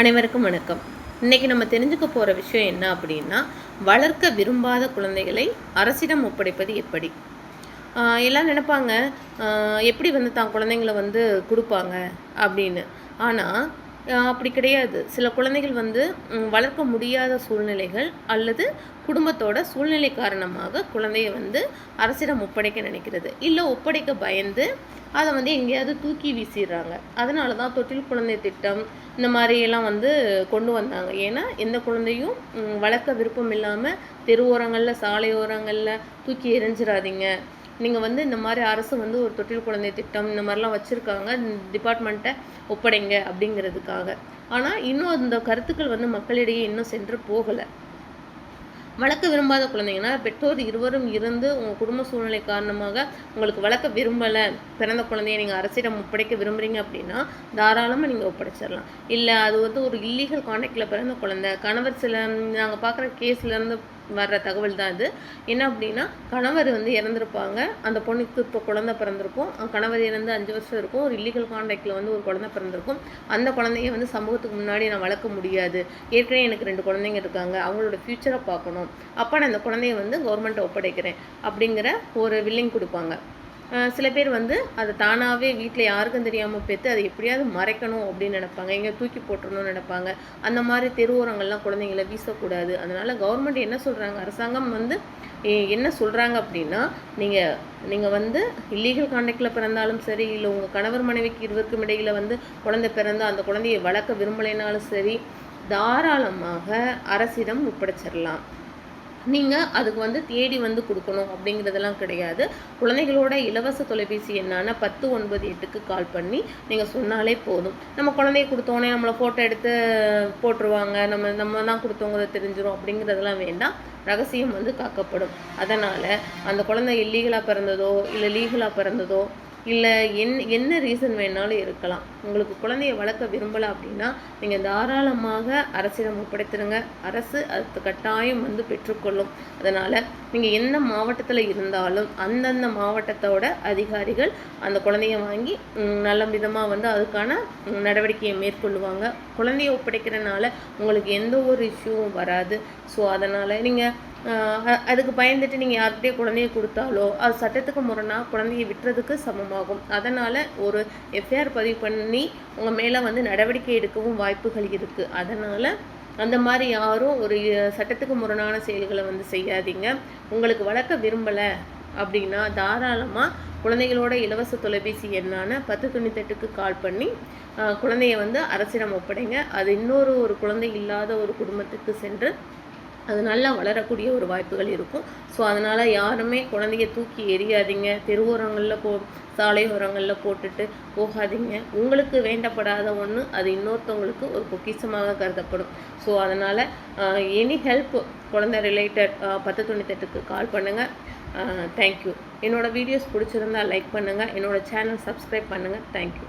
அனைவருக்கும் வணக்கம். இன்றைக்கி நம்ம தெரிஞ்சுக்க போகிற விஷயம் என்ன அப்படின்னா வளர்க்க விரும்பாத குழந்தைகளை அரசிடம் ஒப்படைப்பது எப்படி? எல்லாம் நினைப்பாங்க எப்படி வந்து தான் குழந்தைங்களை வந்து கொடுப்பாங்க அப்படின்னு. ஆனால் அப்படி கிடையாது. சில குழந்தைகள் வந்து வளர்க்க முடியாத சூழ்நிலைகள் அல்லது குடும்பத்தோட சூழ்நிலை காரணமாக குழந்தைய வந்து அரசிடம் ஒப்படைக்க நினைக்கிறது. இல்லை ஒப்படைக்க பயந்து அதை வந்து எங்கேயாவது தூக்கி வீசிடுறாங்க. அதனால தான் தொட்டில் குழந்தை திட்டம் இந்த மாதிரியெல்லாம் வந்து கொண்டு வந்தாங்க. ஏன்னா எந்த குழந்தையும் வளர்க்க விருப்பம் இல்லாமல் தெருவோரங்களில் சாலையோரங்களில் தூக்கி எரிஞ்சிடாதீங்க நீங்கள் வந்து இந்த மாதிரி அரசு வந்து ஒரு தொட்டில் குழந்தை திட்டம் இந்த மாதிரிலாம் வச்சுருக்காங்க. டிபார்ட்மெண்ட்டை ஒப்படைங்க அப்படிங்கிறதுக்காக. ஆனால் இன்னும் அந்த கருத்துக்கள் வந்து மக்களிடையே இன்னும் சென்று போகலை. வளர்க்க விரும்பாத குழந்தைங்கன்னா பெற்றோர் இருவரும் இருந்து உங்கள் குடும்ப சூழ்நிலை காரணமாக உங்களுக்கு வளர்க்க விரும்பலை பிறந்த குழந்தைய நீங்கள் அரசிடம் ஒப்படைக்க விரும்புறீங்க அப்படின்னா தாராளமாக நீங்கள் ஒப்படைச்சிடலாம். இல்லை அது வந்து ஒரு இல்லீகல் கான்டாக்டில் பிறந்த குழந்தை. கணவர் சில நாங்கள் பார்க்குற கேஸ்லேருந்து வர்ற தகவல் தான் இது. என்ன அப்படின்னா கணவர் வந்து இறந்துருப்பாங்க. அந்த பொண்ணுக்கு இப்போ குழந்தை பிறந்திருக்கும். கணவர் இறந்து அஞ்சு வருஷம் இருக்கும். ஒரு இல்லீகல் கான்டாக்டில் வந்து ஒரு குழந்தை பிறந்திருக்கும். அந்த குழந்தைய வந்து சமூகத்துக்கு முன்னாடி நான் வளர்க்க முடியாது. ஏற்கனவே எனக்கு ரெண்டு குழந்தைங்க இருக்காங்க. அவங்களோட ஃப்யூச்சரை பார்க்கணும். அப்போ நான் அந்த குழந்தைய வந்து கவர்மெண்ட்டை ஒப்படைக்கிறேன் அப்படிங்கிற ஒரு வில்லிங் கொடுப்பாங்க. சில பேர் வந்து அதை தானாகவே வீட்டில் யாருக்கும் தெரியாமல் பெற்று அதை எப்படியாவது மறைக்கணும் அப்படின்னு நினைப்பாங்க. எங்கே தூக்கி போட்டுறணும்னு நினைப்பாங்க. அந்த மாதிரி தெருவோரங்கள்லாம் குழந்தைங்களை வீசக்கூடாது. அதனால் கவர்மெண்ட் என்ன சொல்கிறாங்க அரசாங்கம் வந்து என்ன சொல்கிறாங்க அப்படின்னா நீங்கள் நீங்கள் வந்து இல்லீகல் கான்டாக்டில் பிறந்தாலும் சரி இல்லை உங்கள் கணவர் மனைவிக்கு இருவருக்கும் இடையில் வந்து குழந்தை பிறந்தால் அந்த குழந்தையை வளர்க்க விரும்பலைனாலும் சரி தாராளமாக அரசிடம் ஒப்படைச்சிடலாம் நீங்கள் அதுக்கு வந்து தேடி வந்து கொடுக்கணும் அப்படிங்கிறதெல்லாம் கிடையாது. குழந்தைகளோட இலவச தொலைபேசி எண்ணான பத்து ஒன்பது எட்டுக்கு கால் பண்ணி நீங்கள் சொன்னாலே போதும். நம்ம குழந்தைய கொடுத்தோன்னே நம்மளை ஃபோட்டோ எடுத்து போட்டுருவாங்க. நம்ம நம்ம தான் கொடுத்தோங்கிறது தெரிஞ்சிடும் அப்படிங்கிறதெல்லாம் வேண்டாம். ரகசியம் வந்து காக்கப்படும். அதனால் அந்த குழந்தை இல்லீகலாக பிறந்ததோ இல்லை லீகலாக பிறந்ததோ இல்லை என் என்ன ரீசன் வேணாலும் இருக்கலாம். உங்களுக்கு குழந்தைய வளர்க்க விரும்பலை அப்படின்னா நீங்கள் தாராளமாக அரசிடம் ஒப்படைத்திருங்க. அரசு அது கட்டாயம் வந்து பெற்றுக்கொள்ளும். அதனால் நீங்கள் எந்த மாவட்டத்தில் இருந்தாலும் அந்தந்த மாவட்டத்தோட அதிகாரிகள் அந்த குழந்தைய வாங்கி நல்ல விதமாக வந்து அதுக்கான நடவடிக்கையை மேற்கொள்ளுவாங்க. குழந்தைய ஒப்படைக்கிறனால உங்களுக்கு எந்த ஒரு இஷ்யூவும் வராது. ஸோ அதனால் நீங்கள் அதுக்கு பயந்துட்டு நீங்கள் யார்கிட்டயே குழந்தைய கொடுத்தாலோ அது சட்டத்துக்கு முரணாக குழந்தைய விட்டுறதுக்கு சமமாகும். அதனால் ஒரு எஃப்ஐஆர் பதிவு பண்ணி உங்கள் மேலே வந்து நடவடிக்கை எடுக்கவும் வாய்ப்புகள் இருக்குது அதனால் அந்த மாதிரி யாரும் ஒரு சட்டத்துக்கு முரணான செயல்களை வந்து செய்யாதீங்க. உங்களுக்கு வளர்க்க விரும்பலை அப்படின்னா தாராளமாக குழந்தைகளோட இலவச தொலைபேசி எண்ணான பத்து தொண்ணூத்தெட்டுக்கு கால் பண்ணி குழந்தைய வந்து அரசிடம் ஒப்படைங்க. அது இன்னொரு ஒரு குழந்தை இல்லாத ஒரு குடும்பத்துக்கு சென்று அது நல்லா வளரக்கூடிய ஒரு வாய்ப்புகள் இருக்கும். ஸோ அதனால் யாருமே குழந்தைய தூக்கி எரியாதீங்க தெருவோரங்களில் போ சாலையோரங்களில் போட்டுட்டு போகாதீங்க. உங்களுக்கு வேண்டப்படாத ஒன்று அது இன்னொருத்தவங்களுக்கு ஒரு பொக்கிசமாக கருதப்படும். ஸோ அதனால் எனி ஹெல்ப் குழந்தை ரிலேட்டட் பத்து தொண்ணூத்தெட்டுக்கு கால் பண்ணுங்கள் தேங்க்யூ என்னோடய வீடியோஸ் பிடிச்சிருந்தா லைக் பண்ணுங்கள் என்னோடய சேனல் சப்ஸ்கிரைப் பண்ணுங்கள் தேங்க்யூ